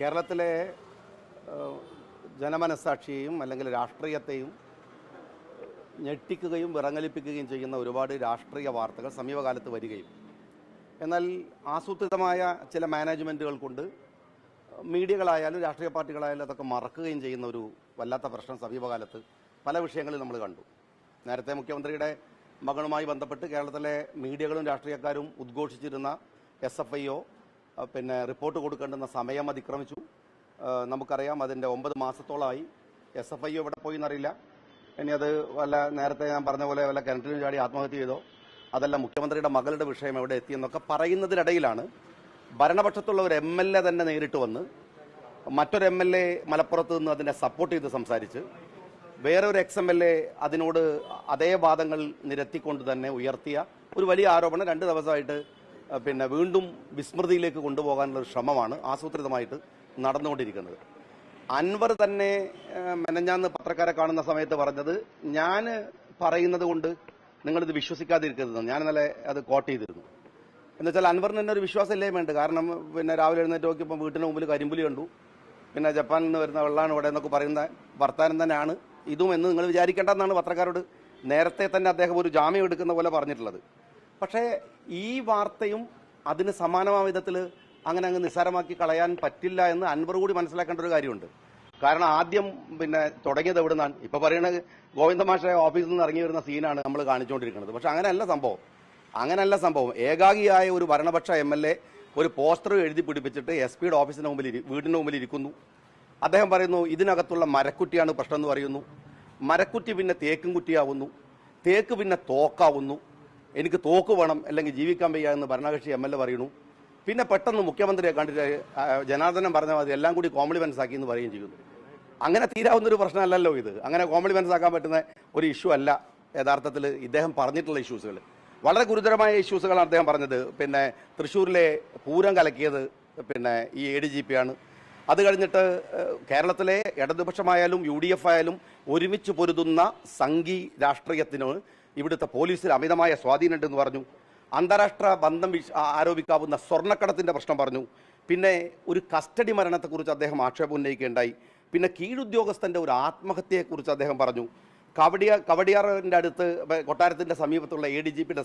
കേരളത്തിലെ ജനമനസാക്ഷിയെയും അല്ലെങ്കിൽ രാഷ്ട്രീയത്തെയും ഞെട്ടിക്കുകയും വിറങ്ങലിപ്പിക്കുകയും ചെയ്യുന്ന ഒരുപാട് രാഷ്ട്രീയ വാർത്തകൾ സമീപകാലത്ത് വരികയും. എന്നാൽ ആസൂത്രിതമായ ചില മാനേജ്മെന്റുകൾ കൊണ്ട് മീഡിയകളായാലും രാഷ്ട്രീയ പാർട്ടികളായാലും അതൊക്കെ മറക്കുകയും ചെയ്യുന്ന ഒരു വല്ലാത്ത പ്രശ്നം സമീപകാലത്ത് പല വിഷയങ്ങളിൽ നമ്മൾ കണ്ടു. നേരത്തെ മുഖ്യമന്ത്രിയുടെ മകളുമായി ബന്ധപ്പെട്ട് കേരളത്തിലെ മീഡിയകളും രാഷ്ട്രീയക്കാരും ഉദ്ഘോഷിച്ചിരുന്ന എസ് എഫ് ഐ ഒ പിന്നെ റിപ്പോർട്ട് കൊടുക്കേണ്ടുന്ന സമയം അതിക്രമിച്ചു. നമുക്കറിയാം അതിന്റെ ഒമ്പത് മാസത്തോളമായി. എസ് എഫ് ഐ എവിടെ പോയി എന്നറിയില്ല ഇനി അത് വല്ല നേരത്തെ ഞാൻ പറഞ്ഞ പോലെ വല്ല കിണറ്റിനും ചാടി ആത്മഹത്യ ചെയ്തോ അതല്ല മുഖ്യമന്ത്രിയുടെ മകളുടെ വിഷയം എവിടെ എത്തിയെന്നൊക്കെ പറയുന്നതിനിടയിലാണ് ഭരണപക്ഷത്തുള്ള ഒരു എം എൽ എ തന്നെ നേരിട്ട് വന്ന് മറ്റൊരു എം എൽ എ മലപ്പുറത്ത് നിന്ന് അതിനെ സപ്പോർട്ട് ചെയ്ത് സംസാരിച്ച് വേറൊരു എക്സ് എം എൽ എ അതിനോട് അതേ വാദങ്ങൾ നിരത്തിക്കൊണ്ട് തന്നെ ഉയർത്തിയ ഒരു വലിയ ആരോപണം രണ്ട് ദിവസമായിട്ട് പിന്നെ വീണ്ടും വിസ്മൃതിയിലേക്ക് കൊണ്ടുപോകാനുള്ള ശ്രമമാണ് ആസൂത്രിതമായിട്ട് നടന്നുകൊണ്ടിരിക്കുന്നത്. അൻവർ തന്നെ മെനഞ്ഞാന്ന് പത്രക്കാരെ കാണുന്ന സമയത്ത് പറഞ്ഞത് ഞാൻ പറയുന്നത് കൊണ്ട് നിങ്ങളിത് വിശ്വസിക്കാതിരിക്കരുത് ഞാൻ ഇന്നലെ അത് കോട്ട് ചെയ്തിരുന്നു. എന്നുവെച്ചാൽ അൻവറിന് തന്നെ ഒരു വിശ്വാസം ഇല്ലേ വേണ്ട? കാരണം പിന്നെ രാവിലെ എഴുന്നേറ്റ് നോക്കിയപ്പോൾ വീട്ടിന് മുമ്പിൽ കരിമ്പുലി കണ്ടു. പിന്നെ ജപ്പാനിൽ നിന്ന് വരുന്ന വെള്ളമാണ് ഇവിടെ എന്നൊക്കെ പറയുന്ന വർത്താനം തന്നെയാണ്. ഇതും എന്ന് നിങ്ങൾ വിചാരിക്കേണ്ടെന്നാണ് പത്രക്കാരോട് നേരത്തെ തന്നെ അദ്ദേഹം ഒരു ജാമ്യം എടുക്കുന്ന പോലെ പറഞ്ഞിട്ടുള്ളത്. പക്ഷേ ഈ വാർത്തയും അതിന് സമാനമായ വിധത്തിൽ അങ്ങനെ അങ്ങ് നിസ്സാരമാക്കി കളയാൻ പറ്റില്ല എന്ന് അൻവർ കൂടി മനസ്സിലാക്കേണ്ട ഒരു കാര്യമുണ്ട്. കാരണം ആദ്യം പിന്നെ തുടങ്ങിയത് എവിടെ നിന്നാണ് ഇപ്പൊ പറയുന്നത് ഗോവിന്ദമാഷ ഓഫീസിൽ നിന്ന് ഇറങ്ങി വരുന്ന സീനാണ് നമ്മൾ കാണിച്ചുകൊണ്ടിരിക്കുന്നത്. പക്ഷെ അങ്ങനെയല്ല സംഭവം. അങ്ങനെയല്ല സംഭവം. ഏകാഗിയായ ഒരു ഭരണപക്ഷ എം എൽ എ ഒരു പോസ്റ്റർ എഴുതി പിടിപ്പിച്ചിട്ട് എസ് പിയുടെ ഓഫീസിന് മുമ്പിൽ വീടിന് മുമ്പിൽ ഇരിക്കുന്നു. അദ്ദേഹം പറയുന്നു ഇതിനകത്തുള്ള മരക്കുറ്റിയാണ് പ്രശ്നം എന്ന് പറയുന്നു. മരക്കുറ്റി പിന്നെ തേക്കും കുറ്റിയാവുന്നു. തേക്ക് പിന്നെ തോക്കാവുന്നു. എനിക്ക് തോക്ക് വേണം അല്ലെങ്കിൽ ജീവിക്കാൻ വയ്യ എന്ന് ഭരണകക്ഷി എം എൽ എ പറയുന്നു. പിന്നെ പെട്ടെന്ന് മുഖ്യമന്ത്രിയെ കണ്ടിട്ട് ജനാർദ്ദനം പറഞ്ഞ മതി എല്ലാം കൂടി കോംപ്ലിമെന്റ്സ് ആക്കി എന്ന് പറയുകയും ചെയ്യുന്നു. അങ്ങനെ തീരാവുന്ന ഒരു പ്രശ്നമല്ലല്ലോ ഇത്. അങ്ങനെ കോംപ്ലിമെന്റ്സ് ആക്കാൻ പറ്റുന്ന ഒരു ഇഷ്യൂ അല്ല യഥാർത്ഥത്തിൽ ഇദ്ദേഹം പറഞ്ഞിട്ടുള്ള ഇഷ്യൂസുകൾ. വളരെ ഗുരുതരമായ ഇഷ്യൂസുകളാണ് അദ്ദേഹം പറഞ്ഞത്. പിന്നെ തൃശ്ശൂരിലെ പൂരം കലക്കിയത് പിന്നെ ഈ എ ഡി ജി പി ആണ്. അത് കഴിഞ്ഞിട്ട് കേരളത്തിലെ ഇടതുപക്ഷമായാലും യു ഡി എഫ് ആയാലും ഒരുമിച്ച് പൊരുതുന്ന സംഘി രാഷ്ട്രീയത്തിന് ഇവിടുത്തെ പോലീസിൽ അമിതമായ സ്വാധീനമുണ്ടെന്ന് പറഞ്ഞു. അന്താരാഷ്ട്ര ബന്ധം ആരോപിക്കാവുന്ന സ്വർണക്കടത്തിന്റെ പ്രശ്നം പറഞ്ഞു. പിന്നെ ഒരു കസ്റ്റഡി മരണത്തെക്കുറിച്ച് അദ്ദേഹം ആക്ഷേപം ഉന്നയിക്കുകയുണ്ടായി. പിന്നെ കീഴുദ്യോഗസ്ഥന്റെ ഒരു ആത്മഹത്യയെക്കുറിച്ച് അദ്ദേഹം പറഞ്ഞു. കവടിയ കവടിയാറിന്റെ അടുത്ത് കൊട്ടാരത്തിന്റെ സമീപത്തുള്ള എ ഡി ജി പിയുടെ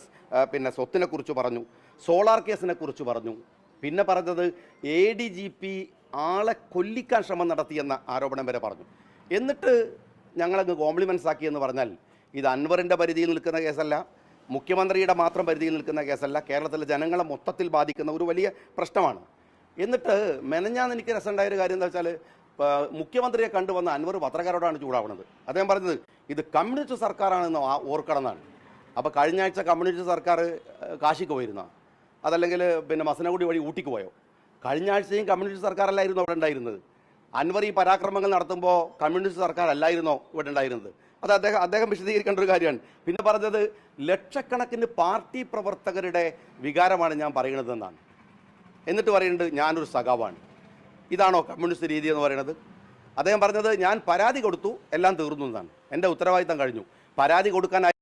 പിന്നെ സ്വത്തിനെക്കുറിച്ച് പറഞ്ഞു. സോളാർ കേസിനെക്കുറിച്ച് പറഞ്ഞു. പിന്നെ പറഞ്ഞത് എ ഡി ജി പി ആളെ കൊല്ലിക്കാൻ ശ്രമം നടത്തിയെന്ന ആരോപണം വരെ പറഞ്ഞു. എന്നിട്ട് ഞങ്ങളങ്ങ് കോംപ്ലിമെൻസ് ആക്കിയെന്ന് പറഞ്ഞാൽ ഇത് അൻവറിന്റെ പരിധിയിൽ നിൽക്കുന്ന കേസല്ല മുഖ്യമന്ത്രിയുടെ മാത്രം പരിധിയിൽ നിൽക്കുന്ന കേസല്ല കേരളത്തിലെ ജനങ്ങളെ മൊത്തത്തിൽ ബാധിക്കുന്ന ഒരു വലിയ പ്രശ്നമാണ്. എന്നിട്ട് മെനഞ്ഞാന്ന് എനിക്ക് രസമുണ്ടായ ഒരു കാര്യം എന്താ വെച്ചാൽ മുഖ്യമന്ത്രിയെ കണ്ടുവന്ന അൻവർ പത്രക്കാരോടാണ് ചൂടാവുന്നത് അദ്ദേഹം പറഞ്ഞത് ഇത് കമ്മ്യൂണിസ്റ്റ് സർക്കാരാണെന്ന് ഓർക്കണമെന്നാണ്. അപ്പോൾ കഴിഞ്ഞ ആഴ്ച കമ്മ്യൂണിസ്റ്റ് സർക്കാർ കാശിക്ക് പോയിരുന്ന അതല്ലെങ്കിൽ പിന്നെ മസനഗുഡി വഴി ഊട്ടിക്ക് പോയോ? കഴിഞ്ഞ ആഴ്ചയും കമ്മ്യൂണിസ്റ്റ് സർക്കാരല്ലായിരുന്നു അവിടെ ഉണ്ടായിരുന്നത്? അൻവർ ഈ പരാക്രമങ്ങൾ നടത്തുമ്പോൾ കമ്മ്യൂണിസ്റ്റ് സർക്കാരല്ലായിരുന്നോ ഇവിടെ ഉണ്ടായിരുന്നത്? അത് അദ്ദേഹം അദ്ദേഹം വിശദീകരിക്കേണ്ട ഒരു കാര്യമാണ്. പിന്നെ പറഞ്ഞത് ലക്ഷക്കണക്കിന് പാർട്ടി പ്രവർത്തകരുടെ വികാരമാണ് ഞാൻ പറയുന്നതെന്നാണ്. എന്നിട്ട് പറയുന്നത് ഞാനൊരു സഖാവാണ്. ഇതാണോ കമ്മ്യൂണിസ്റ്റ് രീതി എന്ന് പറയുന്നത്? അദ്ദേഹം പറഞ്ഞത് ഞാൻ പരാതി കൊടുത്തു എല്ലാം തീർന്നു എന്നാണ്. എന്റെ ഉത്തരവാദിത്തം കഴിഞ്ഞു. പരാതി കൊടുക്കാനായി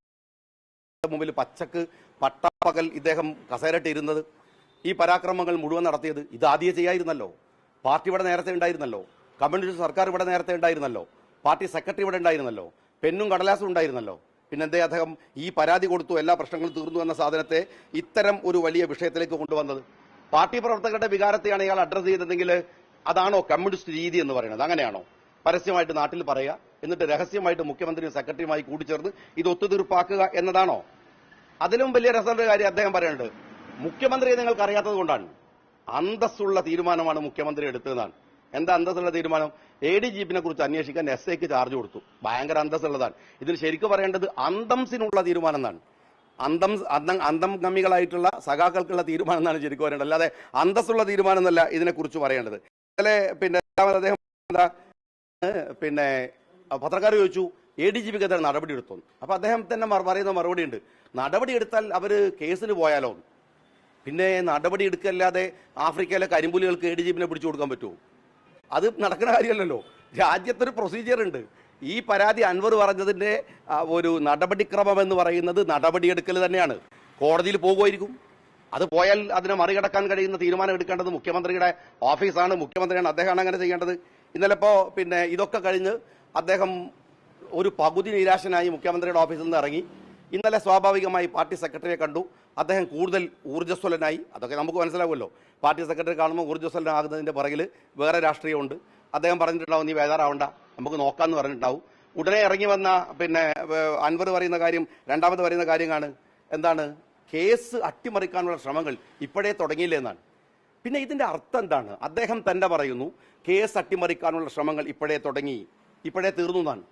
മുമ്പിൽ പച്ചക്ക് പട്ടാപ്പകൽ ഇദ്ദേഹം കസേരട്ട് ഇരുന്നത് ഈ പരാക്രമങ്ങൾ മുഴുവൻ നടത്തിയത് ഇത് ആദ്യം ചെയ്യായിരുന്നല്ലോ. പാർട്ടി ഇവിടെ നേരത്തെ ഉണ്ടായിരുന്നല്ലോ. കമ്മ്യൂണിസ്റ്റ് സർക്കാർ ഇവിടെ നേരത്തെ ഉണ്ടായിരുന്നല്ലോ. പാർട്ടി സെക്രട്ടറി ഇവിടെ ഉണ്ടായിരുന്നല്ലോ. പെന്നും കടലാസും ഉണ്ടായിരുന്നല്ലോ. പിന്നെന്തേ അദ്ദേഹം ഈ പരാതി കൊടുത്തു എല്ലാ പ്രശ്നങ്ങളും തീർന്നു എന്ന സാധനത്തെ ഇത്തരം ഒരു വലിയ വിഷയത്തിലേക്ക് കൊണ്ടുവന്നത്? പാർട്ടി പ്രവർത്തകരുടെ വികാരത്തെയാണ് ഇയാൾ അഡ്രസ് ചെയ്തതെങ്കിൽ അതാണോ കമ്മ്യൂണിസ്റ്റ് രീതി എന്ന് പറയുന്നത്? അങ്ങനെയാണോ? പരസ്യമായിട്ട് നാട്ടിൽ പറയുക എന്നിട്ട് രഹസ്യമായിട്ട് മുഖ്യമന്ത്രിയും സെക്രട്ടറിയുമായി കൂടിച്ചേർന്ന് ഇത് ഒത്തുതീർപ്പാക്കുക എന്നതാണോ? അതിലും വലിയ രസമുള്ള കാര്യം അദ്ദേഹം പറയുന്നുണ്ട്. മുഖ്യമന്ത്രിയെ നിങ്ങൾക്ക് അറിയാത്തത് കൊണ്ടാണ്. അന്തസ്സുള്ള തീരുമാനമാണ് മുഖ്യമന്ത്രി എടുത്തതെന്നാണ്. എന്താ അന്തസ്സുള്ള തീരുമാനം? എ ഡി ജീപ്പിനെ കുറിച്ച് അന്വേഷിക്കാൻ എസ് ഐക്ക് ചാർജ് കൊടുത്തു. ഭയങ്കര അന്തസ്സുള്ളതാണ്. ഇതിൽ ശരിക്കും പറയേണ്ടത് അന്തംസിനുള്ള തീരുമാനം എന്നാണ് അന്തം അന്തം അന്തംഗമികളായിട്ടുള്ള സഖാക്കൾക്കുള്ള തീരുമാനം എന്നാണ് ശരിക്കും പറയേണ്ടത്. അല്ലാതെ അന്തസ്സുള്ള തീരുമാനം എന്നല്ല ഇതിനെക്കുറിച്ച് പറയേണ്ടത്. ഇന്നലെ പിന്നെ അദ്ദേഹം എന്താ? പിന്നെ പത്രക്കാർ ചോദിച്ചു എ ഡി ജി പിക്ക് നടപടി എടുത്തു അപ്പോൾ അദ്ദേഹം തന്നെ പറയുന്ന മറുപടി ഉണ്ട് നടപടി എടുത്താൽ അവർ കേസിന് പോയാലോ പിന്നെ നടപടി എടുക്കല്ലാതെ ആഫ്രിക്കയിലെ കരിമ്പുലികൾക്ക് എ ഡി ജി പിടിച്ചു കൊടുക്കാൻ പറ്റുമോ? അത് നടക്കുന്ന കാര്യമല്ലല്ലോ. രാജ്യത്തൊരു പ്രൊസീജിയർ ഉണ്ട്. ഈ പരാതി അൻവർ പറഞ്ഞതിന്റെ ഒരു നടപടിക്രമം എന്ന് പറയുന്നത് നടപടിയെടുക്കൽ തന്നെയാണ്. കോടതിയിൽ പോകുമായിരിക്കും. അത് പോയാൽ അതിനെ മറികടക്കാൻ കഴിയുന്ന തീരുമാനം എടുക്കേണ്ടത് മുഖ്യമന്ത്രിയുടെ ഓഫീസാണ്. മുഖ്യമന്ത്രിയാണ് അദ്ദേഹമാണ് അങ്ങനെ ചെയ്യേണ്ടത്. ഇന്നലെ ഇപ്പോൾ പിന്നെ ഇതൊക്കെ കഴിഞ്ഞ് അദ്ദേഹം ഒരു പകുതി നിരാശനായി മുഖ്യമന്ത്രിയുടെ ഓഫീസിൽ നിന്ന് ഇറങ്ങി. ഇന്നലെ സ്വാഭാവികമായി പാർട്ടി സെക്രട്ടറിയെ കണ്ടു. അദ്ദേഹം കൂടുതൽ ഊർജസ്വലനായി അതൊക്കെ നമുക്ക് മനസ്സിലാവുമല്ലോ. പാർട്ടി സെക്രട്ടറി കാണുമ്പോൾ ഊർജസ്വലനാകുന്നതിന്റെ പുറകിൽ വേറെ രാഷ്ട്രീയമുണ്ട്. അദ്ദേഹം പറഞ്ഞിട്ടുണ്ടാവും നീ വേദാറാവണ്ട നമുക്ക് നോക്കാമെന്ന് പറഞ്ഞിട്ടുണ്ടാവും. ഉടനെ ഇറങ്ങി വന്ന പിന്നെ അൻവർ പറയുന്ന കാര്യം രണ്ടാമത് പറയുന്ന കാര്യമാണ് എന്താണ്? കേസ് അട്ടിമറിക്കാനുള്ള ശ്രമങ്ങൾ ഇപ്പോഴേ തുടങ്ങിയില്ലേ എന്നാണ്. പിന്നെ ഇതിന്റെ അർത്ഥം എന്താണ്? അദ്ദേഹം തന്നെ പറയുന്നു കേസ് അട്ടിമറിക്കാനുള്ള ശ്രമങ്ങൾ ഇപ്പോഴേ തുടങ്ങി ഇപ്പോഴേ തീർന്നു എന്നാണ്.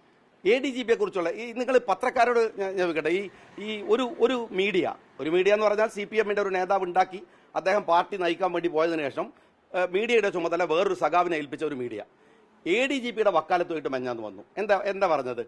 എ ഡി ജി പിയെ കുറിച്ചുള്ള ഈ നിങ്ങൾ പത്രക്കാരോട് ഞാൻ ചോദിക്കട്ടെ ഈ ഈ ഒരു ഒരു മീഡിയ ഒരു മീഡിയ എന്ന് പറഞ്ഞാൽ സി പി എമ്മിന്റെ ഒരു നേതാവ് ഉണ്ടാക്കി അദ്ദേഹം പാർട്ടി നയിക്കാൻ വേണ്ടി പോയതിനു ശേഷം മീഡിയയുടെ ചുമതല വേറൊരു സഖാവിനെ ഏൽപ്പിച്ച ഒരു മീഡിയ. എ ഡി ജി പിയുടെ വക്കാലത്തുമായിട്ട് മെഞ്ഞാന്ന് വന്നു. എന്താ എന്താ പറഞ്ഞത്?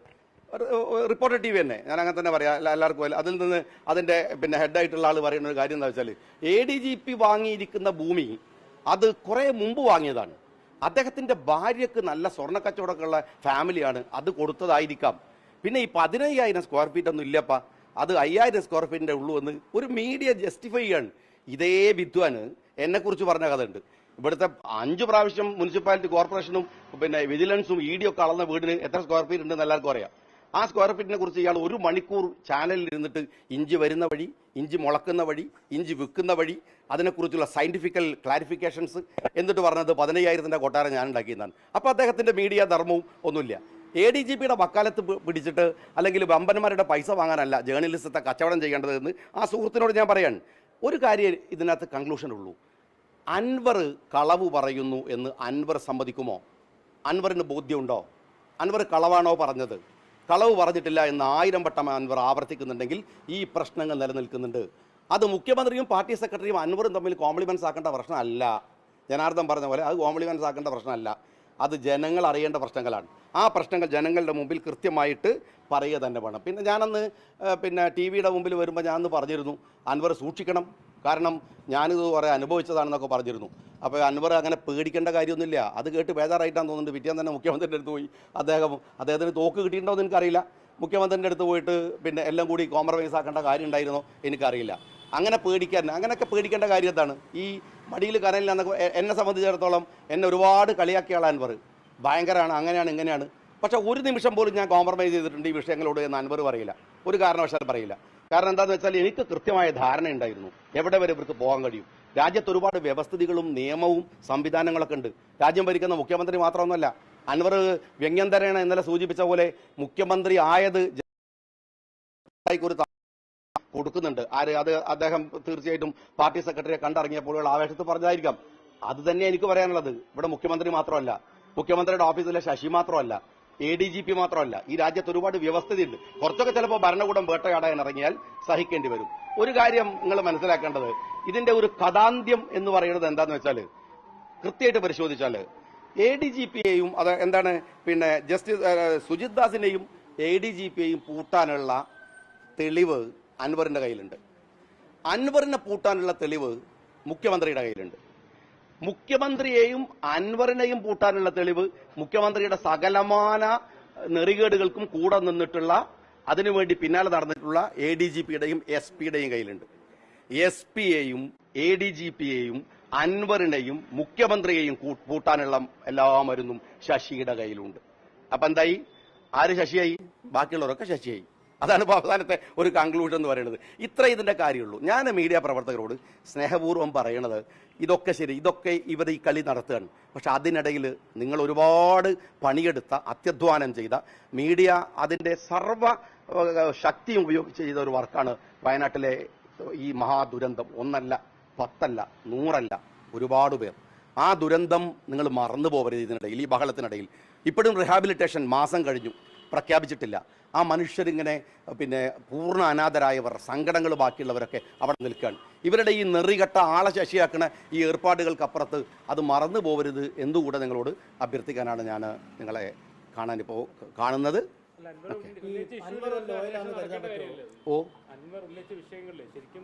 റിപ്പോർട്ടർ ടി വി തന്നെ. ഞാൻ അങ്ങനെ തന്നെ പറയാം. എല്ലാ- എല്ലാവർക്കും. അതിൽ നിന്ന് അതിന്റെ പിന്നെ ഹെഡായിട്ടുള്ള ആൾ പറയുന്ന ഒരു കാര്യം എന്താ വെച്ചാൽ എ ഡി ജി പി വാങ്ങിയിരിക്കുന്ന ഭൂമി അത് കുറേ മുമ്പ് വാങ്ങിയതാണ്. അദ്ദേഹത്തിന്റെ ഭാര്യക്ക് നല്ല സ്വർണ കച്ചവടമൊക്കെയുള്ള ഫാമിലിയാണ്. അത് കൊടുത്തതായിരിക്കാം. പിന്നെ ഈ പതിനയ്യായിരം സ്ക്വയർ ഫീറ്റ് ഒന്നും ഇല്ലപ്പാ. അത് അയ്യായിരം സ്ക്വയർ ഫീറ്റിന്റെ ഉള്ളൂ എന്ന് ഒരു മീഡിയ ജസ്റ്റിഫൈ ചെയ്യാണ്. ഇതേ വിദ്വാന് എന്നെക്കുറിച്ച് പറഞ്ഞ കഥ ഉണ്ട് ഇവിടുത്തെ അഞ്ചു പ്രാവശ്യം മുനിസിപ്പാലിറ്റി കോർപ്പറേഷനും പിന്നെ വിജിലൻസും ഇ ഡി ഒക്കെ അളന്ന വീടിന് എത്ര സ്ക്വയർ ഫീറ്റ് ഉണ്ടെന്ന് എല്ലാവർക്കും അറിയാം. ആ സ്ക്വയർ ഫീറ്റിനെ കുറിച്ച് ഇയാൾ ഒരു മണിക്കൂർ ചാനലിൽ ഇരുന്നിട്ട് ഇഞ്ചി വരുന്ന വഴി ഇഞ്ചി മുളക്കുന്ന വഴി ഇഞ്ചി വിൽക്കുന്ന വഴി അതിനെക്കുറിച്ചുള്ള സയന്റിഫിക്കൽ ക്ലാരിഫിക്കേഷൻസ് എന്നിട്ട് പറഞ്ഞത് പതിനയ്യായിരത്തിന്റെ കൊട്ടാരം ഞാൻ ഉണ്ടാക്കിയെന്നാണ്. അപ്പോൾ അദ്ദേഹത്തിന്റെ മീഡിയ ധർമ്മവും ഒന്നുമില്ല. എ ഡി ജി പിയുടെ വക്കാലത്ത് പിടിച്ചിട്ട് അല്ലെങ്കിൽ വമ്പന്മാരുടെ പൈസ വാങ്ങാനല്ല ജേർണലിസത്തെ കച്ചവടം ചെയ്യേണ്ടതെന്ന് ആ സുഹൃത്തിനോട് ഞാൻ പറയാൻ ഒരു കാര്യം ഇതിനകത്ത് കൺക്ലൂഷൻ ഉള്ളൂ. അൻവർ കളവ് പറയുന്നു എന്ന് അൻവർ സമ്മതിക്കുമോ? അൻവറിന് ബോധ്യമുണ്ടോ? അൻവർ കളവാണോ പറഞ്ഞത്? കളവ് പറഞ്ഞിട്ടില്ല എന്ന് ആയിരം വട്ടം അൻവർ ആവർത്തിക്കുന്നുണ്ടെങ്കിൽ ഈ പ്രശ്നങ്ങൾ നിലനിൽക്കുന്നുണ്ട്. അത് മുഖ്യമന്ത്രിയും പാർട്ടി സെക്രട്ടറിയും അൻവറും തമ്മിൽ കോംപ്ലിമെന്റ്സ് ആക്കേണ്ട പ്രശ്നമല്ല. ജനാർദ്ദൻ പറഞ്ഞ പോലെ അത് കോംപ്ലിമെന്റ്സ് ആക്കേണ്ട പ്രശ്നമല്ല. അത് ജനങ്ങൾ അറിയേണ്ട പ്രശ്നങ്ങളാണ്. ആ പ്രശ്നങ്ങൾ ജനങ്ങളുടെ മുമ്പിൽ കൃത്യമായിട്ട് പറയുക തന്നെ വേണം. പിന്നെ ഞാനന്ന് പിന്നെ ടി വിയുടെ മുമ്പിൽ വരുമ്പോൾ ഞാനന്ന് പറഞ്ഞിരുന്നു അൻവർ സൂക്ഷിക്കണം. കാരണം ഞാനിത് കുറേ അനുഭവിച്ചതാണെന്നൊക്കെ പറഞ്ഞിരുന്നു. അപ്പോൾ അൻവർ അങ്ങനെ പേടിക്കേണ്ട കാര്യമൊന്നുമില്ല. അത് കേട്ട് ബേജാറായിട്ടാണ് തോന്നുന്നുണ്ട്. പിറ്റേന്ന് തന്നെ മുഖ്യമന്ത്രിയുടെ അടുത്ത് പോയി അദ്ദേഹം അദ്ദേഹത്തിന് തോക്ക് കിട്ടിയിട്ടുണ്ടോ എന്ന് എനിക്കറിയില്ല. മുഖ്യമന്ത്രിന്റെ അടുത്ത് പോയിട്ട് പിന്നെ എല്ലാം കൂടി കോംപ്രമൈസ് ആക്കേണ്ട കാര്യം ഉണ്ടായിരുന്നോ എനിക്കറിയില്ല. അങ്ങനെ പേടിക്കാൻ അങ്ങനെയൊക്കെ പേടിക്കേണ്ട കാര്യം എന്താണ്? ഈ മടിയിൽ എന്നൊക്കെ എന്നെ സംബന്ധിച്ചിടത്തോളം എന്നെ ഒരുപാട് കളിയാക്കിയ അൻവർ. ഭയങ്കരമാണ് അങ്ങനെയാണ് ഇങ്ങനെയാണ്. പക്ഷേ ഒരു നിമിഷം പോലും ഞാൻ കോംപ്രമൈസ് ചെയ്തിട്ടുണ്ട് ഈ വിഷയങ്ങളോട് എന്ന് അൻവർ പറയില്ല. ഒരു കാരണവശാലും പറയില്ല. കാരണം എന്താണെന്ന് വെച്ചാൽ എനിക്ക് കൃത്യമായ ധാരണ ഉണ്ടായിരുന്നു. എവിടെ വരെ ഇവർക്ക് പോകാൻ കഴിയും? രാജ്യത്ത് ഒരുപാട് വ്യവസ്ഥിതികളും നിയമവും സംവിധാനങ്ങളൊക്കെ ഉണ്ട്. രാജ്യം ഭരിക്കുന്ന മുഖ്യമന്ത്രി മാത്രമൊന്നുമല്ല അൻവർ വ്യംഗ്യന്തരേണ ഇന്നലെ സൂചിപ്പിച്ച പോലെ മുഖ്യമന്ത്രി ആയത് ഒരു കൊടുക്കുന്നുണ്ട്. ആര് അത് അദ്ദേഹം തീർച്ചയായിട്ടും പാർട്ടി സെക്രട്ടറിയെ കണ്ടിറങ്ങിയപ്പോൾ ആവേശത്ത് പറഞ്ഞതായിരിക്കാം. അത് തന്നെ എനിക്ക് പറയാനുള്ളത്. ഇവിടെ മുഖ്യമന്ത്രി മാത്രമല്ല മുഖ്യമന്ത്രിയുടെ ഓഫീസിലെ ശശി മാത്രമല്ല എ ഡി ജി പി മാത്രമല്ല ഈ രാജ്യത്ത് ഒരുപാട് വ്യവസ്ഥതയുണ്ട്. കുറച്ചൊക്കെ ചിലപ്പോൾ ഭരണകൂടം വേട്ടയാടാൻ ഇറങ്ങിയാൽ സഹിക്കേണ്ടി വരും. ഒരു കാര്യം നിങ്ങൾ മനസ്സിലാക്കേണ്ടത് ഇതിന്റെ ഒരു കഥാന്ത്യം എന്ന് പറയുന്നത് എന്താന്ന് വെച്ചാൽ കൃത്യമായിട്ട് പരിശോധിച്ചാൽ എ ഡി ജി പിയെയും അത് എന്താണ് പിന്നെ ജസ്റ്റിസ് സുജിത് ദാസിനെയും എ ഡി ജി പിയെയും പൂട്ടാനുള്ള തെളിവ് അൻവറിന്റെ കയ്യിലുണ്ട്. അൻവറിനെ പൂട്ടാനുള്ള തെളിവ് മുഖ്യമന്ത്രിയുടെ കയ്യിലുണ്ട്. മുഖ്യമന്ത്രിയെയും അൻവറിനെയും പൂട്ടാനുള്ള തെളിവ് മുഖ്യമന്ത്രിയുടെ സകലമാന നെറികേടുകൾക്കും കൂടെ നിന്നിട്ടുള്ള അതിനുവേണ്ടി പിന്നാലെ നടന്നിട്ടുള്ള എ ഡി ജി പിയുടെയും എസ് പിയുടെയും കയ്യിലുണ്ട്. എസ് പിയെയും എ ഡി ജി പിയെയും അൻവറിനെയും മുഖ്യമന്ത്രിയെയും പൂട്ടാനുള്ള എല്ലാ മരുന്നും ശശിയുടെ കയ്യിലുണ്ട്. അപ്പൊ എന്തായി? ആര് ശശിയായി? ബാക്കിയുള്ളവരൊക്കെ ശശിയായി. അതാണ് ഇപ്പോൾ അവസാനത്തെ ഒരു കൺക്ലൂഷൻ എന്ന് പറയുന്നത്. ഇത്ര ഇതിന്റെ കാര്യമുള്ളൂ. ഞാൻ മീഡിയ പ്രവർത്തകരോട് സ്നേഹപൂർവം പറയണത് ഇതൊക്കെ ശരി ഇതൊക്കെ ഇവർ ഈ കളി നടത്തുകയാണ്. പക്ഷെ അതിനിടയിൽ നിങ്ങൾ ഒരുപാട് പണിയെടുത്ത അത്യധ്വാനം ചെയ്ത മീഡിയ അതിന്റെ സർവ ശക്തിയും ഉപയോഗിച്ച് ചെയ്ത ഒരു വർക്കാണ് വയനാട്ടിലെ ഈ മഹാദുരന്തം. ഒന്നല്ല പത്തല്ല നൂറല്ല ഒരുപാട് പേർ. ആ ദുരന്തം നിങ്ങൾ മറന്നു പോകരുത് ഇതിനിടയിൽ ഈ ബഹളത്തിനിടയിൽ. ഇപ്പോഴും റിഹാബിലിറ്റേഷൻ മാസം കഴിഞ്ഞു പ്രഖ്യാപിച്ചിട്ടില്ല. ആ മനുഷ്യരിങ്ങനെ പിന്നെ പൂർണ അനാഥരായവർ സങ്കടങ്ങൾ ബാക്കിയുള്ളവരൊക്കെ അവിടെ നിൽക്കുകയാണ്. ഇവരുടെ ഈ നെറികെട്ട ആളെ ശശിയാക്കുന്ന ഈ ഏർപ്പാടുകൾക്കപ്പുറത്ത് അത് മറന്നു പോകരുത് എന്തുകൂടെ നിങ്ങളോട് അഭ്യർത്ഥിക്കാനാണ് ഞാൻ നിങ്ങളെ കാണാനിപ്പോൾ കാണുന്നത്? ഓ. ശരിക്കും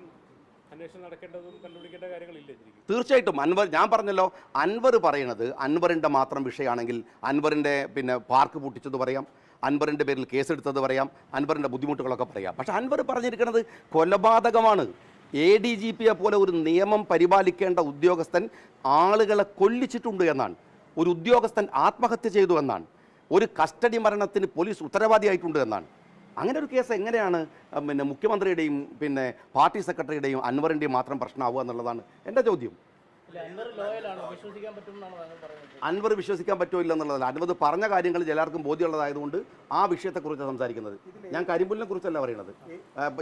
അന്വേഷണം നടക്കേണ്ടതും കണ്ടുപിടിക്കേണ്ട കാര്യങ്ങളില്ലേ ശരിക്കും. തീർച്ചയായിട്ടും അൻവർ ഞാൻ പറഞ്ഞല്ലോ അൻവർ പറയണത് അൻവറിന്റെ മാത്രം വിഷയമാണെങ്കിൽ അൻവറിന്റെ പിന്നെ പാർക്ക് പൂട്ടിച്ചത് പറയാം. അൻവറിന്റെ പേരിൽ കേസെടുത്തത് പറയാം അൻവറിന്റെ ബുദ്ധിമുട്ടുകളൊക്കെ പറയാം. പക്ഷേ അൻവർ പറഞ്ഞിരിക്കുന്നത് കൊലപാതകമാണ്. എ ഡി ജി പിയെ പോലെ ഒരു നിയമം പരിപാലിക്കേണ്ട ഉദ്യോഗസ്ഥൻ ആളുകളെ കൊല്ലിച്ചിട്ടുണ്ട് എന്നാണ്. ഒരു ഉദ്യോഗസ്ഥൻ ആത്മഹത്യ ചെയ്തു എന്നാണ്. ഒരു കസ്റ്റഡി മരണത്തിന് പോലീസ് ഉത്തരവാദിയായിട്ടുണ്ട് എന്നാണ്. അങ്ങനെ ഒരു കേസ് എങ്ങനെയാണ് പിന്നെ മുഖ്യമന്ത്രിയുടെയും പിന്നെ പാർട്ടി സെക്രട്ടറിയുടെയും അൻവറിന്റെയും മാത്രം പ്രശ്നമാവുക എന്നുള്ളതാണ് എന്റെ ചോദ്യം. അൻവർ വിശ്വസിക്കാൻ പറ്റുമോ എന്നുള്ളതല്ല അൻവർ പറഞ്ഞ കാര്യങ്ങൾ ചിലർക്കും ബോധ്യമുള്ളതായതുകൊണ്ട് ആ വിഷയത്തെക്കുറിച്ചാണ് സംസാരിക്കുന്നത്. ഞാൻ കരിമ്പുലിനെ കുറിച്ചല്ല പറയുന്നത്.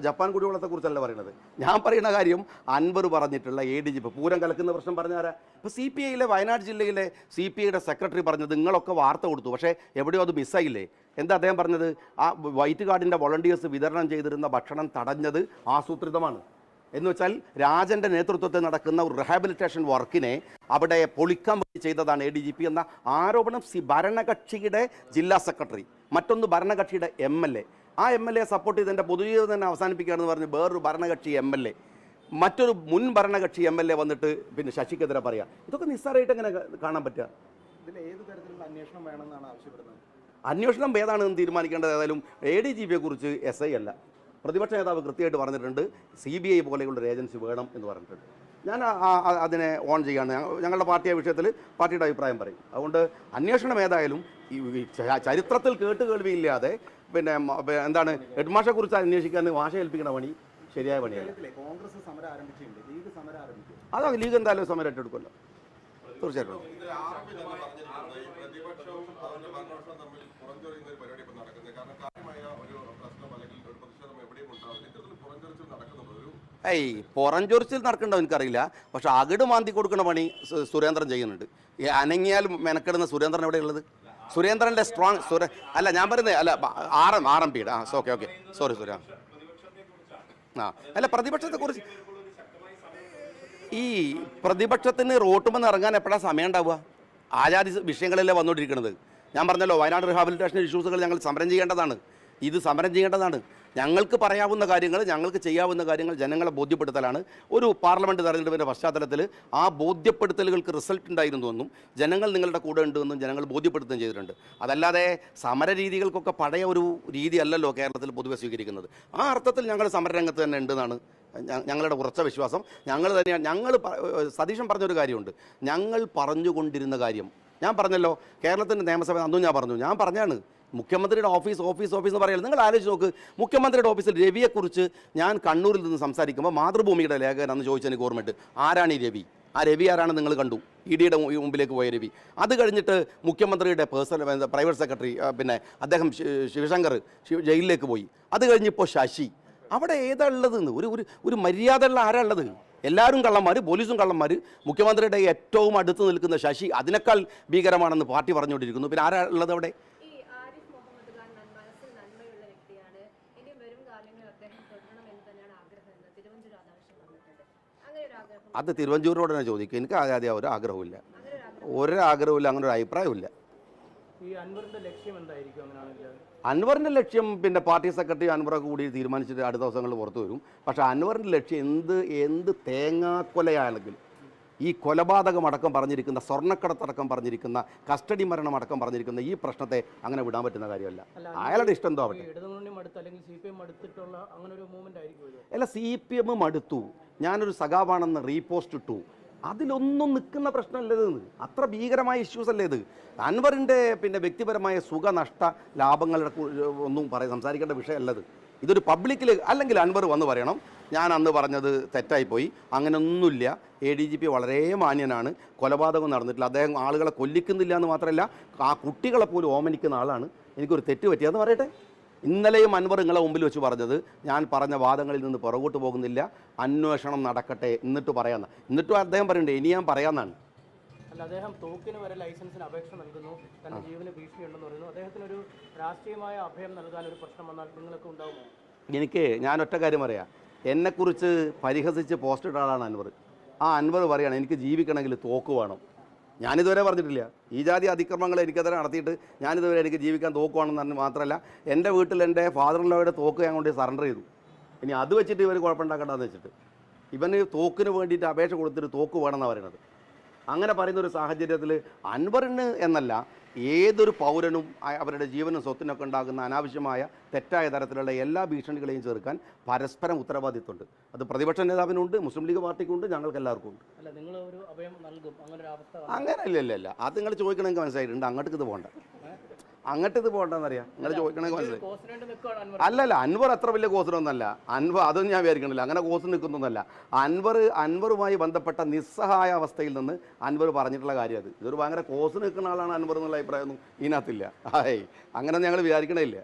ജപ്പാൻ കുടിവെള്ളത്തെ കുറിച്ചല്ല പറയുന്നത്. ഞാൻ പറയുന്ന കാര്യം അൻവർ പറഞ്ഞിട്ടുള്ള എ ഡി ജി പൂരം കലക്കുന്ന പ്രശ്നം പറഞ്ഞാരാ? ഇപ്പോൾ സി പി ഐയിലെ വയനാട് ജില്ലയിലെ സി പി ഐയുടെ സെക്രട്ടറി പറഞ്ഞത് നിങ്ങളൊക്കെ വാർത്ത കൊടുത്തു. പക്ഷേ എവിടെയോ അത് മിസ്സായില്ലേ? എന്താ അദ്ദേഹം പറഞ്ഞത്? ആ വൈറ്റ് കാർഡിന്റെ വോളണ്ടിയേഴ്സ് വിതരണം ചെയ്തിരുന്ന ഭക്ഷണം തടഞ്ഞത് ആസൂത്രിതമാണ്. എന്ന് വെച്ചാൽ രാജന്റെ നേതൃത്വത്തിൽ നടക്കുന്ന ഒരു റിഹാബിലിറ്റേഷൻ വർക്കിനെ അവിടെ പൊളിക്കാൻ വേണ്ടി ചെയ്തതാണ് എ ഡി ജി പി എന്ന ആരോപണം സി ഭരണകക്ഷിയുടെ ജില്ലാ സെക്രട്ടറി മറ്റൊന്ന് ഭരണകക്ഷിയുടെ എം എൽ എ ആ എം എൽ എ സപ്പോർട്ട് ചെയ്ത് എന്റെ പൊതുജീവിതം തന്നെ അവസാനിപ്പിക്കുകയാണെന്ന് പറഞ്ഞ് വേറൊരു ഭരണകക്ഷി എം എൽ എ മറ്റൊരു മുൻ ഭരണകക്ഷി എം എൽ എ വന്നിട്ട് പിന്നെ ശശിക്കെതിരെ പറയാം. ഇതൊക്കെ നിസ്സാരമായിട്ട് എങ്ങനെ കാണാൻ പറ്റുക? ഇതിൽ ഏത് തരത്തിലുള്ള അന്വേഷണം വേണമെന്നാണ് ആവശ്യപ്പെടുന്നത്? അന്വേഷണം ഏതാണെന്ന് തീരുമാനിക്കേണ്ടത്? ഏതായാലും എ ഡി ജി പിയെ കുറിച്ച് എസ് ഐ അല്ല. പ്രതിപക്ഷ നേതാവ് കൃത്യമായിട്ട് പറഞ്ഞിട്ടുണ്ട് സി ബി ഐ പോലെയുള്ള ഒരു ഏജൻസി വേണം എന്ന് പറഞ്ഞിട്ടുണ്ട്. ഞാൻ അതിനെ ഓൺ ചെയ്യാണ് ഞങ്ങ- ഞങ്ങളുടെ പാർട്ടിയെ വിഷയത്തിൽ പാർട്ടിയുടെ അഭിപ്രായം പറയും. അതുകൊണ്ട് അന്വേഷണം ഏതായാലും ഈ ചരിത്രത്തിൽ കേട്ട് ചരിത്രത്തിൽ കേട്ടുകേൾവിയില്ലാതെ പിന്നെ എന്താണ് ഹെഡ്മാഷെ കുറിച്ച് അന്വേഷിക്കാൻ ഭാഷ ഏൽപ്പിക്കുന്ന പണി ശരിയായ പണിയാണ് കോൺഗ്രസ് സമരം ആരംഭിച്ചിട്ടുണ്ട്. ലീഗ് സമരം ആരംഭിച്ചു. അത് ലീഗ് എന്തായാലും സമരം ഏറ്റെടുക്കുമല്ലോ. തീർച്ചയായിട്ടും പ്രതിപക്ഷവും അതിന്റെ ഭരണപക്ഷവും തമ്മിൽ പുറഞ്ചൊറിയുന്ന ഒരു പരിപാടി ഇപ്പൊ നടക്കുന്നത് കാരണം കാര്യമായ ഒരു പ്രശ്നം അല്ലെങ്കിൽ ഒരു പ്രതിഷേധം എവിടെയും ഉണ്ടാവും ഇത്തരത്തിൽ പുറഞ്ചൊറിച്ചിൽ നടക്കുന്നുണ്ട് ഒരു പുറം ചൊറിച്ചിൽ നടക്കണ്ടോ എനിക്കറിയില്ല. പക്ഷെ അകിട് മാന്തി കൊടുക്കുന്ന പണി സുരേന്ദ്രൻ ചെയ്യുന്നുണ്ട്. ഈ അനങ്ങിയാൽ മെനക്കെടുന്ന സുരേന്ദ്രൻ എവിടെയുള്ളത് സുരേന്ദ്രന്റെ സ്ട്രോങ് സുര അല്ല ഞാൻ പറയുന്നത് അല്ല ആർ എം ആർ എം പിയുടെ ആ ഓക്കെ ഓക്കെ. സോറി സുര ആ. അല്ല പ്രതിപക്ഷത്തെ കുറിച്ച് ഈ പ്രതിപക്ഷത്തിന് റോട്ടുമെന്ന് ഇറങ്ങാൻ എപ്പോഴാണ് സമയം ഉണ്ടാവുക? ആചാരി വിഷയങ്ങളല്ലേ വന്നുകൊണ്ടിരിക്കുന്നത് ഞാൻ പറഞ്ഞല്ലോ വയനാട് റിഹാബിലിറ്റേഷൻ ഇഷ്യൂസുകൾ ഞങ്ങൾ സമരം ചെയ്യേണ്ടതാണ്. ഇത് സമരം ചെയ്യേണ്ടതാണ്. ഞങ്ങൾക്ക് പറയാവുന്ന കാര്യങ്ങൾ ഞങ്ങൾക്ക് ചെയ്യാവുന്ന കാര്യങ്ങൾ ജനങ്ങളെ ബോധ്യപ്പെടുത്തലാണ്. ഒരു പാർലമെന്റ് തെരഞ്ഞെടുപ്പിന്റെ പശ്ചാത്തലത്തിൽ ആ ബോധ്യപ്പെടുത്തലുകൾക്ക് റിസൾട്ട് ഉണ്ടായിരുന്നുവെന്നും ജനങ്ങൾ നിങ്ങളുടെ കൂടെ ഉണ്ടെന്നും ജനങ്ങൾ ബോധ്യപ്പെടുത്തുകയും ചെയ്തിട്ടുണ്ട്. അതല്ലാതെ സമര രീതികൾക്കൊക്കെ പഴയ ഒരു രീതി അല്ലല്ലോ കേരളത്തിൽ പൊതുവെ സ്വീകരിക്കുന്നത്. ആ അർത്ഥത്തിൽ ഞങ്ങൾ സമരരംഗത്ത് തന്നെ ഉണ്ടെന്നാണ് ഞങ്ങളുടെ ഉറച്ച വിശ്വാസം. ഞങ്ങൾ തന്നെയാണ് ഞങ്ങൾ സതീശൻ പറഞ്ഞൊരു കാര്യമുണ്ട്. ഞങ്ങൾ പറഞ്ഞുകൊണ്ടിരുന്ന കാര്യം. ഞാൻ പറഞ്ഞല്ലോ കേരളത്തിന്റെ നിയമസഭ അന്നും ഞാൻ പറഞ്ഞു. ഞാൻ പറഞ്ഞാണ് മുഖ്യമന്ത്രിയുടെ ഓഫീസ് ഓഫീസ് ഓഫീസ് എന്ന് പറയുന്നത് നിങ്ങൾ ആലോചിച്ച് നോക്ക്. മുഖ്യമന്ത്രിയുടെ ഓഫീസിൽ രവിയെക്കുറിച്ച് ഞാൻ കണ്ണൂരിൽ നിന്ന് സംസാരിക്കുമ്പോൾ മാതൃഭൂമിയുടെ ലേഖകൻ അന്ന് ചോദിച്ചതിന് ഓർമ്മയുണ്ട്. ആരാണ് ഈ രവി? ആ രവി ആരാണ് നിങ്ങൾ കണ്ടു? ഇ ഡിയുടെ മുമ്പിലേക്ക് പോയ രവി. അത് കഴിഞ്ഞിട്ട് മുഖ്യമന്ത്രിയുടെ പേഴ്സണൽ പ്രൈവറ്റ് സെക്രട്ടറി പിന്നെ അദ്ദേഹം ശിവശങ്കർ ശിവ- ജയിലിലേക്ക് പോയി. അത് കഴിഞ്ഞിപ്പോൾ ശശി. അവിടെ ഏതാ ഉള്ളത് ഒരു ഒരു ഒരു മര്യാദ ഉള്ള ആരാ ഉള്ളത്? എല്ലാവരും കള്ളന്മാർ പോലീസും കള്ളന്മാർ മുഖ്യമന്ത്രിയുടെ ഏറ്റവും അടുത്ത് നിൽക്കുന്ന ശശി അതിനേക്കാൾ ഭീകരമാണെന്ന് പാർട്ടി പറഞ്ഞുകൊണ്ടിരിക്കുന്നു. പിന്നെ ആരാ ഉള്ളത് അവിടെ? അത് തിരുവഞ്ചൂരോട് തന്നെ ചോദിക്കും. എനിക്ക് ആദ്യം ഒരു ആഗ്രഹമില്ല ഒരാഗ്രഹമില്ല അങ്ങനെ ഒരു അഭിപ്രായമില്ല അൻവറിന്റെ ലക്ഷ്യം അൻവറിന്റെ പിന്നെ പാർട്ടി സെക്രട്ടറി അൻവറൊക്കെ കൂടി തീരുമാനിച്ചിട്ട് അടുത്ത ദിവസങ്ങളിൽ പുറത്തു വരും. പക്ഷെ അൻവറിന്റെ ലക്ഷ്യം എന്ത് എന്ത് തേങ്ങാക്കൊലയാണെങ്കിലും ഈ കൊലപാതകം അടക്കം പറഞ്ഞിരിക്കുന്ന സ്വർണക്കടത്തടക്കം പറഞ്ഞിരിക്കുന്ന കസ്റ്റഡി മരണം അടക്കം പറഞ്ഞിരിക്കുന്ന ഈ പ്രശ്നത്തെ അങ്ങനെ വിടാൻ പറ്റുന്ന കാര്യമല്ല. അയാളുടെ ഇഷ്ടം എന്തോ അവിടെ ആവട്ടെ അല്ല സി പി എം മടുത്തു. ഞാനൊരു സഖാവാണെന്ന് റീപോസ്റ്റ് ഇട്ടു. അതിലൊന്നും നിൽക്കുന്ന പ്രശ്നമല്ല ഇത്. അത്ര ഭീകരമായ ഇഷ്യൂസ് അല്ലേ ഇത്. അൻവറിന്റെ പിന്നെ വ്യക്തിപരമായ സുഖനഷ്ട ലാഭങ്ങളുടെ ഒന്നും പറയാൻ സംസാരിക്കേണ്ട വിഷയമല്ലത് ഇതൊരു പബ്ലിക്കിൽ അല്ലെങ്കിൽ അൻവർ വന്ന് പറയണം. ഞാൻ അന്ന് പറഞ്ഞത് തെറ്റായിപ്പോയി. അങ്ങനെയൊന്നുമില്ല എ ഡി ജി പി വളരെ മാന്യനാണ്. കൊലപാതകം നടന്നിട്ടില്ല. അദ്ദേഹം ആളുകളെ കൊല്ലിക്കുന്നില്ല എന്ന് മാത്രമല്ല ആ കുട്ടികളെ പോലും ഓമനിക്കുന്ന ആളാണ്. എനിക്കൊരു തെറ്റ് പറ്റിയെന്ന് പറയട്ടെ. ഇന്നലെയും അൻവർ നിങ്ങളെ മുമ്പിൽ വെച്ച് പറഞ്ഞത് ഞാൻ പറഞ്ഞ വാദങ്ങളിൽ നിന്ന് പുറകോട്ട് പോകുന്നില്ല. അന്വേഷണം നടക്കട്ടെ എന്നിട്ട് പറയാമെന്ന് എന്നിട്ടും അദ്ദേഹം പറയണ്ടേ ഇനി ഞാൻ പറയാന്നാണ്. അല്ല അദ്ദേഹം തോക്കിന് വരെ ലൈസൻസിന് അപേക്ഷ നൽകുന്നു. തന്റെ ജീവന് ഭീഷണിയുണ്ടെന്ന് പറയുന്നു. അദ്ദേഹത്തിന് ഒരു രാഷ്ട്രീയമായ അഭയം നൽകാൻ ഒരു പ്രശ്നം വന്നാൽ നിങ്ങൾക്ക് ഉണ്ടാവുമോ? എനിക്ക് ഞാൻ ഒറ്റ കാര്യം പറയാം. എന്നെക്കുറിച്ച് പരിഹസിച്ച് പോസ്റ്റ് ഇട്ട ആളാണ് അൻവർ. ആ അൻവർ പറയാണ് എനിക്ക് ജീവിക്കണമെങ്കിൽ തോക്ക് വേണം. ഞാനിതുവരെ പറഞ്ഞിട്ടില്ല. ഈ ജാതി അതിക്രമങ്ങൾ എനിക്കെതിരെ നടത്തിയിട്ട് ഞാനിതുവരെ എനിക്ക് ജീവിക്കാൻ തോക്കുവാണെന്ന് പറഞ്ഞ് മാത്രമല്ല എന്റെ വീട്ടിൽ എന്റെ ഫാദറിനോയുടെ തോക്ക് ഞാൻ കൊണ്ട് സറണ്ടർ ചെയ്തു. ഇനി അത് വെച്ചിട്ട് ഇവർ കുഴപ്പമുണ്ടാക്കണ്ടെന്ന് വെച്ചിട്ട്. ഇവന് തോക്കിന് വേണ്ടിയിട്ട് അപേക്ഷ കൊടുത്തിട്ട് തോക്ക് വേണമെന്നാണ് പറയുന്നത് അങ്ങനെ പറയുന്ന ഒരു സാഹചര്യത്തിൽ അൻവറിന് എന്നല്ല ഏതൊരു പൗരനും അവരുടെ ജീവനും സ്വത്തിനൊക്കെ ഉണ്ടാകുന്ന അനാവശ്യമായ തെറ്റായ തരത്തിലുള്ള എല്ലാ ഭീഷണികളെയും ചെറുക്കാൻ പരസ്പരം ഉത്തരവാദിത്വമുണ്ട്. അത് പ്രതിപക്ഷ നേതാവിനുണ്ട് മുസ്ലിം ലീഗ് പാർട്ടിക്കുണ്ട് ഞങ്ങൾക്ക് എല്ലാവർക്കും ഉണ്ട് അങ്ങനെ അല്ല അല്ല അല്ല. അത് നിങ്ങൾ ചോദിക്കണമെങ്കിൽ മനസ്സിലായിട്ടുണ്ട്. അങ്ങോട്ട് ഇത് പോകണ്ട. അങ്ങോട്ട് ഇത് പോകണ്ടെന്നറിയാം നിങ്ങൾ ചോദിക്കണമെങ്കിൽ മനസ്സിലായി. അല്ലല്ല അൻവർ. അത്ര വലിയ കോസിനൊന്നല്ല. അൻവർ അതൊന്നും ഞാൻ വിചാരിക്കണില്ല അങ്ങനെ കോസ് നിൽക്കുന്നൊന്നല്ല. അൻവർ അൻവറുമായി ബന്ധപ്പെട്ട നിസ്സഹായ അവസ്ഥയിൽ നിന്ന് അൻവർ പറഞ്ഞിട്ടുള്ള കാര്യം അത്. ഇതൊരു ഭയങ്കര കോസ് നിൽക്കുന്ന ആളാണ് അൻവർ എന്നുള്ള അഭിപ്രായമൊന്നും ഇതിനകത്തില്ല. ഹായ്. അങ്ങനെ ഞങ്ങൾ വിചാരിക്കണില്ല